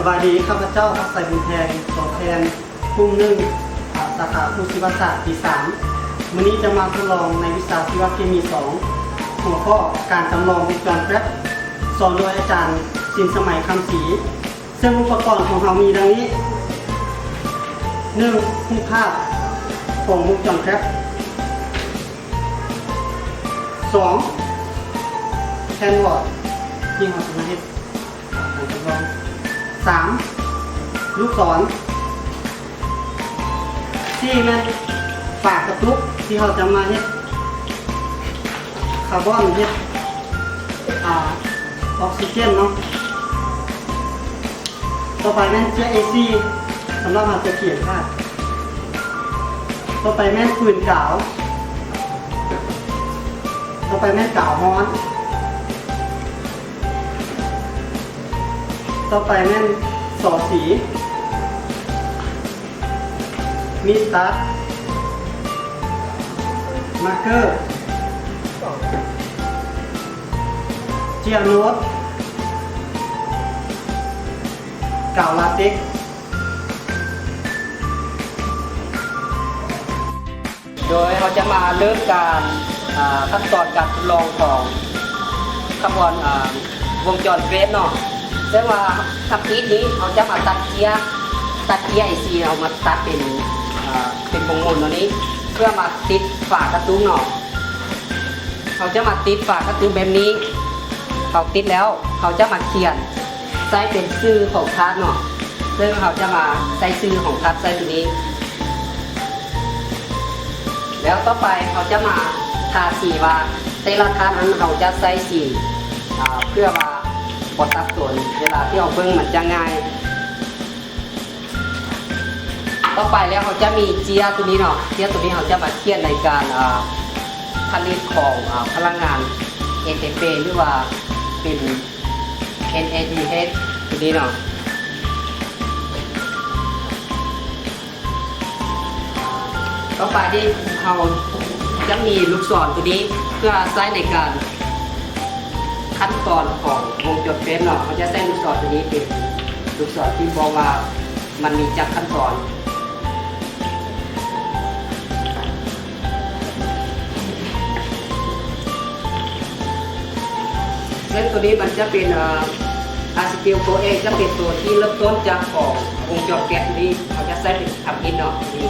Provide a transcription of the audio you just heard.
สวัสดีข้าพเจ้าพักใส่บุญแทนตัวแทนกลุ่หนึ่งสาขาครูศิวศาสตร์ปีสามวันนี้จะมาทดลองในวิชาชีวเคมีสองหัวข้อการจำลองวงจรแป๊บสอนโดยอาจารย์สินสมัยคำศรีซึ่งอุปกรณ์ของเรามีดังนี้หนึ่งรูปภาพของวงจรแป๊บสองแทนวอร์ดที่เราจะมาเฮ็ดการจำลอง สามลูกศรที่มันปากกระตุกที่เขาจะมาเฮ็ดคาร์บอนเฮ็ดอ่าออกซิเจนเนาะต่อไปแม่นเชื้อเอซีสำหรับเราจะเขียนค่ะต่อไปแม่นปืนกาว ต่อไปแม่นกาวฮ้อน ต่อไปแม่นสอสี มีสตัด มาร์เกอร์ เจียโนตกาวลาต็กโดยเราจะมาเริ่มการขั้นตอนการทดลองของขบวนอ่าวงจรเฟสเนาะ ซึ่งว่าทับพีทนี้เราจะมาตัดเกียร์ตัดเกียร์ไอซีเอามาตัดเป็นอ่าเป็นวงมนตัวนี้ เพื่อมาติดฝากระตุ้งเนาะเขาจะมาติดฝากระตุ้งแบบนี้เขาติดแล้วเขาจะมาเขียนใส่เป็นชื่อของทัดเนาะซึ่งเขาจะมาใส่ชื่อของทัดใส่ตัวนี้ แล้วต่อไปเขาจะมาทาสีว่าแต่ละทานั้นเขาจะใส่สีอ่าเพื่อว่า บดตัดส่วนเวลาที่เราเบิ้งมันจะง่าย ต่อไปแล้วเขาจะมีเจียตัวนี้เนาะเจียตัวนี้เขาจะมาเทียนในการผลิตของอพลังงาน NTP หรือว่าเป็น NADH ตัวนี้เนาะต่อไปที่เราจะมีลูกศรตัวนี้เพื่อใช้ในการ ขั้นตอนของวงจรเฟสเนาะเขาจะใช้ลูกศรตัวนี้เป็นลูกศรที่บอกว่ามันมีจักรขั้นตอนซึ่งตัวนี้มันจะเป็นอาร์สกิลตัวเองจะเป็นตัวที่เริ่มต้นจากของวงจรแก๊สนี้เขาจะใช้เป็นทำอินเนาะนี่